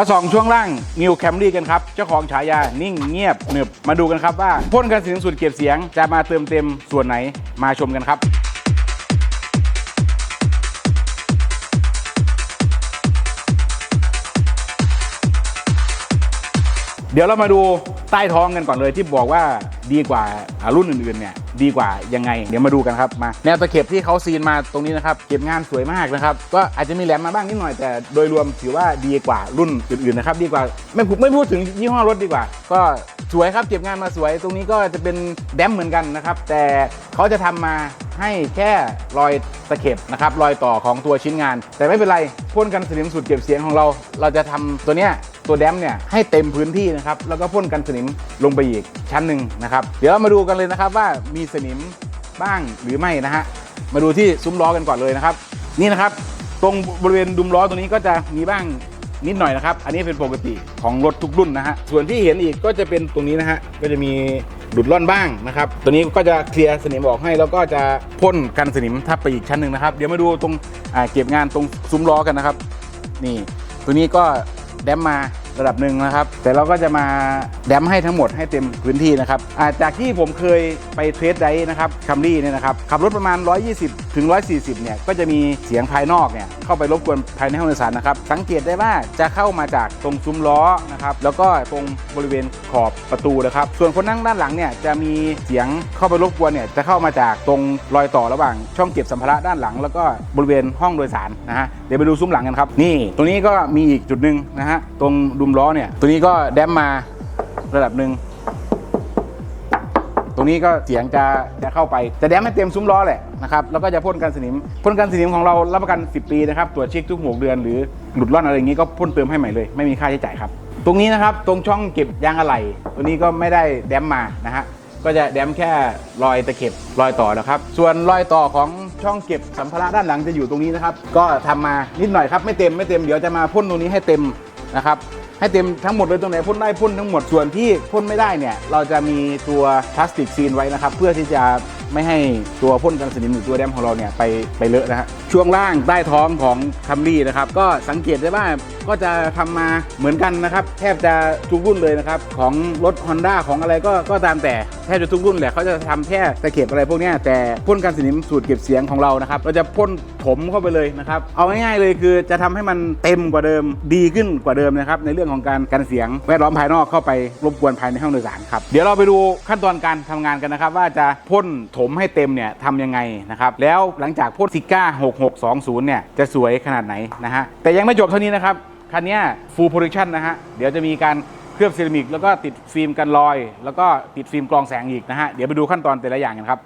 มาส่องช่วงล่างนิวแคมรี่กันครับ เจ้าของฉายานิ่งเงียบหนึบมาดูกันครับว่าพ่นกันสียงสุดเก็บเสียงจะมาเติมเต็มส่วนไหนมาชมกันครับเดี๋ยวเรามาดู ใต้ท้องกันก่อนเลยที่บอกว่าดีกว่ารุ่นอื่นๆเนี่ยดีกว่ายังไง เดี๋ยวมาดูกันครับมาแนวตะเข็บที่เขาซีนมาตรงนี้นะครับเก็บงานสวยมากนะครับก็อาจจะมีแหลมมาบ้างนิดหน่อยแต่โดยรวมถือว่าดีกว่ารุ่นอื่นๆนะครับดีกว่าไม่พูดไม่พูดถึงยี่ห้อรถดีกว่า ก็สวยครับเก็บงานมาสวย ตรงนี้ก็จะเป็นแดมเหมือนกันนะครับ แต่เขาจะทำมาให้แค่รอยตะเข็บนะครับรอยต่อของตัวชิ้นงาน แต่ไม่เป็นไรพ่นกันสนิมสุดเก็บเสียงของเรา เราจะทำตัวเนี้ย ตัวแดมเนี่ยให้เต็มพื้นที่นะครับแล้วก็พ่นกันสนิมลงไปอีกชั้นหนึ่งนะครับเดี๋ยวเรามาดูกันเลยนะครับว่ามีสนิมบ้างหรือไม่นะฮะมาดูที่ซุ้มล้อกันก่อนเลยนะครับ นี่นะครับตรงบริเวณดุมล้อตรงนี้ก็จะมีบ้างนิดหน่อยนะครับ อันนี้เป็นปกติของรถทุกรุ่นนะฮะ ส่วนที่เห็นอีกก็จะเป็นตรงนี้นะฮะ ก็จะมีหลุดร่อนบ้างนะครับ ตัวนี้ก็จะเคลียร์สนิมออกให้ แล้วก็จะพ่นกันสนิมทับไปอีกชั้นหนึ่งนะครับ เดี๋ยวมาดูตรงเก็บงานตรงซุ้มล้อกันนะครับ นี่ ตัวนี้ก็แดมมา ระดับหนึ่งนะครับ แต่เราก็จะมาแดมให้ทั้งหมดให้เต็มพื้นที่นะครับาจากที่ผมเคยไปเทสไดนะครับคัมรี่เนี่ยนะครับขับรถประมาณ 120 ถึง 140 เนี่ยก็จะมีเสียงภายนอกเนี่ยเข้าไปรบกวนภายในห้องโดยสารนะครับ สังเกตได้ว่าจะเข้ามาจากตรงซุ้มล้อนะครับแล้วก็ตรงบริเวณขอบประตูนะครับ ส่วนคนนั่งด้านหลังเนี่ยจะมีเสียงเข้าไปรบกวนเนี่ยจะเข้ามาจากตรงรอยต่อระหว่าง ช่องเก็บสัมภาระด้านหลัง แล้วก็บริเวณห้องโดยสารนะฮะเดี๋ยวไปดูซุ้มหลังกันครับนี่ตรงนี้ก็มีอีกจุดหนึ่งนะฮะตรงดุมล้อเนี่ย ตัวนี้ก็แดมมาระดับหนึ่ง ตรงนี้ก็เสียงจะจะเข้าไป จะแดมให้เต็มซุ้มล้อแหละนะครับ แล้วก็จะพ่นกันสนิม พ่นกันสนิมของเรารับประกัน 10 ปีนะครับ ตรวจเช็คทุก6เดือนหรือหลุดร่อนอะไรอย่างนี้ก็พ่นเติมให้ใหม่เลย ไม่มีค่าใช้จ่ายครับ ตรงนี้นะครับ ตรงช่องเก็บยางอะไหล่ตัวนี้ก็ไม่ได้แดมมานะฮะ ก็จะแดมแค่รอยตะเข็บรอยต่อนะครับ ส่วนรอยต่อของช่องเก็บสัมภาระด้านหลังจะอยู่ตรงนี้นะครับ ก็ทำมานิดหน่อยครับ ไม่เต็มไม่เต็ม เดี๋ยวจะมาพ่นตรงนี้ให้เต็มนะครับ ให้เต็มทั้งหมดเลยตรงไหนพ่นได้พ่นทั้งหมดส่วนที่พ่นไม่ได้เนี่ยเราจะมีตัวพลาสติกซีนไว้นะครับเพื่อที่จะไม่ให้ตัวพ่นกันสนิมหรือตัวแดมของเราเนี่ยไปไปเลอะนะฮะช่วงล่างใต้ท้องของคัมรี่นะครับก็สังเกตได้ว่าก็จะทำมาเหมือนกันนะครับแทบจะทุกรุ่นเลยนะครับของรถ Honda ของอะไรก็ก็ตามแต่แทบจะทุกรุ่นแหละเขาจะทำแค่ตะเข็บอะไรพวกนี้แต่พ่นกันสนิมสูตรเก็บเสียงของเรานะครับเราจะพ่น มเข้าไปเลยนะครับ เอาง่ายๆเลยคือจะทำให้มันเต็มกว่าเดิมดีขึ้นกว่าเดิมนะครับ ในเรื่องของการกันเสียงแวดล้อมภายนอกเข้าไปรบกวนภายในห้องโดยสารครับเดี๋ยวเราไปดูขั้นตอนการทำงานกันนะครับ ว่าจะพ่นถมให้เต็มเนี่ยทำยังไงนะครับแล้วหลังจากพ่นซิก้า6620เนี่ยจะสวยขนาดไหนนะฮะแต่ยังไม่จบเท่านี้นะครับคันนี้ฟูลโปรดักชันนะฮะเดี๋ยวจะมีการเคลือบเซรามิกแล้วก็ติดฟิล์มกันรอย แล้วก็ติดฟิล์มกรองแสงอีกนะฮะ เดี๋ยวไปดูขั้นตอนแต่ละอย่างกันครับ